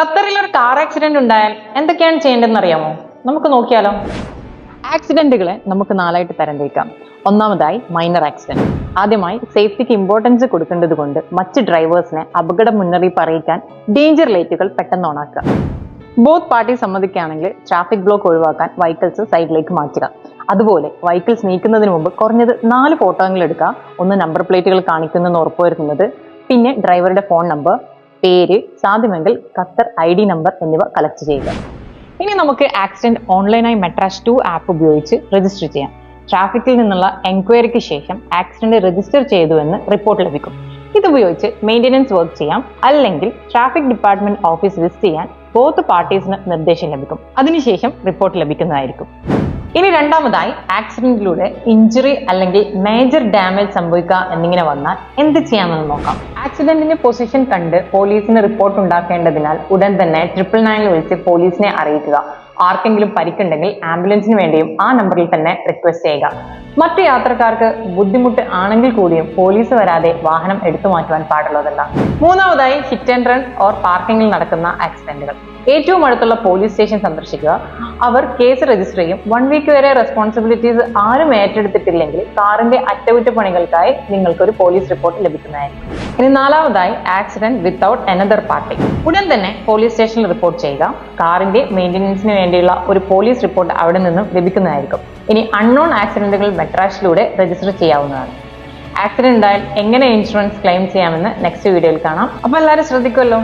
ഖത്തറിൽ ഒരു car accident ഉണ്ടായാൽ എന്തൊക്കെയാണ് ചെയ്യേണ്ടതെന്ന് അറിയാമോ നമുക്ക് നോക്കിയാലോ. ആക്സിഡന്റുകളെ നമുക്ക് നാലായിട്ട് തരംതിരിക്കാം. ഒന്നാമതായി മൈനർ ആക്സിഡന്റ് ആദ്യമായി സേഫ്റ്റിക്ക് ഇമ്പോർട്ടൻസ് കൊടുക്കേണ്ടത് കൊണ്ട് മറ്റ് ഡ്രൈവേഴ്സിനെ അപകട മുന്നറിയിപ്പ് അറിയിക്കാൻ ഡേഞ്ചർ ലൈറ്റുകൾ പെട്ടെന്ന് ഓണാക്കുക ബോത്ത് പാർട്ടി സമ്മതിക്കുകയാണെങ്കിൽ ട്രാഫിക് ബ്ലോക്ക് ഒഴിവാക്കാൻ വെഹിക്കിൾസ് സൈഡിലേക്ക് മാറ്റുക. അതുപോലെ വെഹിക്കിൾസ് നീക്കുന്നതിന് മുമ്പ് കുറഞ്ഞത് നാല് ഫോട്ടോകൾ എടുക്കുക. ഒന്ന് നമ്പർ പ്ലേറ്റുകൾ കാണിക്കുന്നെന്ന് ഉറപ്പുവരുത്തുന്നത് പിന്നെ ഡ്രൈവറുടെ ഫോൺ നമ്പർ പേര് സാധ്യമെങ്കിൽ ഖത്തർ ഐ ഡി നമ്പർ എന്നിവ കളക്ട് ചെയ്യുക. ഇനി നമുക്ക് ആക്സിഡന്റ് ഓൺലൈനായി മെട്രാസ് ടു ആപ്പ് ഉപയോഗിച്ച് രജിസ്റ്റർ ചെയ്യാം. ട്രാഫിക്കിൽ നിന്നുള്ള എൻക്വയറിക്ക് ശേഷം ആക്സിഡന്റ് രജിസ്റ്റർ ചെയ്തു എന്ന് റിപ്പോർട്ട് ലഭിക്കും. ഇതുപയോഗിച്ച് മെയിന്റെനൻസ് വർക്ക് ചെയ്യാം. അല്ലെങ്കിൽ ട്രാഫിക് ഡിപ്പാർട്ട്മെന്റ് ഓഫീസ് വിസിറ്റ് ചെയ്യാൻ ബോത്ത് പാർട്ടീസിന് നിർദ്ദേശം ലഭിക്കും. അതിനുശേഷം റിപ്പോർട്ട് ലഭിക്കുന്നതായിരിക്കും. ഇനി രണ്ടാമതായി ആക്സിഡന്റിലൂടെ ഇഞ്ചുറി അല്ലെങ്കിൽ മേജർ ഡാമേജ് സംഭവിക്കുക എന്നിങ്ങനെ വന്നാൽ എന്ത് ചെയ്യാമെന്ന് നോക്കാം. ആക്സിഡന്റിന്റെ പൊസിഷൻ കണ്ട് പോലീസിന് റിപ്പോർട്ട് ഉണ്ടാക്കേണ്ടതിനാൽ ഉടൻ തന്നെ ട്രിപ്പിൾ നയനിൽ വിളിച്ച് പോലീസിനെ അറിയിക്കുക. ആർക്കെങ്കിലും പരിക്കുണ്ടെങ്കിൽ ആംബുലൻസിന് വേണ്ടിയും ആ നമ്പറിൽ തന്നെ റിക്വസ്റ്റ് ചെയ്യുക. മറ്റു യാത്രക്കാർക്ക് ബുദ്ധിമുട്ട് ആണെങ്കിൽ കൂടിയും പോലീസ് വരാതെ വാഹനം എടുത്തു മാറ്റുവാൻ പാടുള്ളതല്ല. മൂന്നാമതായി ഹിറ്റ് ആൻഡ് റൺ ഓർ പാർക്കിംഗിൽ നടക്കുന്ന ആക്സിഡന്റുകൾ ഏറ്റവും അടുത്തുള്ള പോലീസ് സ്റ്റേഷൻ സന്ദർശിക്കുക. അവർ കേസ് രജിസ്റ്റർ ചെയ്യും. വൺ വീക്ക് വരെ റെസ്പോൺസിബിലിറ്റീസ് ആരും ഏറ്റെടുത്തിട്ടില്ലെങ്കിൽ കാറിന്റെ അറ്റകുറ്റപ്പണികൾക്കായി നിങ്ങൾക്ക് ഒരു പോലീസ് റിപ്പോർട്ട് ലഭിക്കുന്നതായിരിക്കും. ഇനി നാലാമതായി ആക്സിഡന്റ് വിത്തൗട്ട് അനദർ പാർട്ടി ഉടൻ തന്നെ പോലീസ് സ്റ്റേഷനിൽ റിപ്പോർട്ട് ചെയ്യുക. കാറിന്റെ മെയിന്റനൻസിന് വേണ്ടിയുള്ള ഒരു പോലീസ് റിപ്പോർട്ട് അവിടെ നിന്നും ലഭിക്കുന്നതായിരിക്കും. ഇനി അൺനോൺ ആക്സിഡന്റുകൾ മെട്രാഷിലൂടെ രജിസ്റ്റർ ചെയ്യാവുന്നതാണ്. ആക്സിഡന്റ് ഉണ്ടായാൽ എങ്ങനെ ഇൻഷുറൻസ് ക്ലെയിം ചെയ്യാമെന്ന് നെക്സ്റ്റ് വീഡിയോയിൽ കാണാം. അപ്പൊ എല്ലാവരും ശ്രദ്ധിക്കുമല്ലോ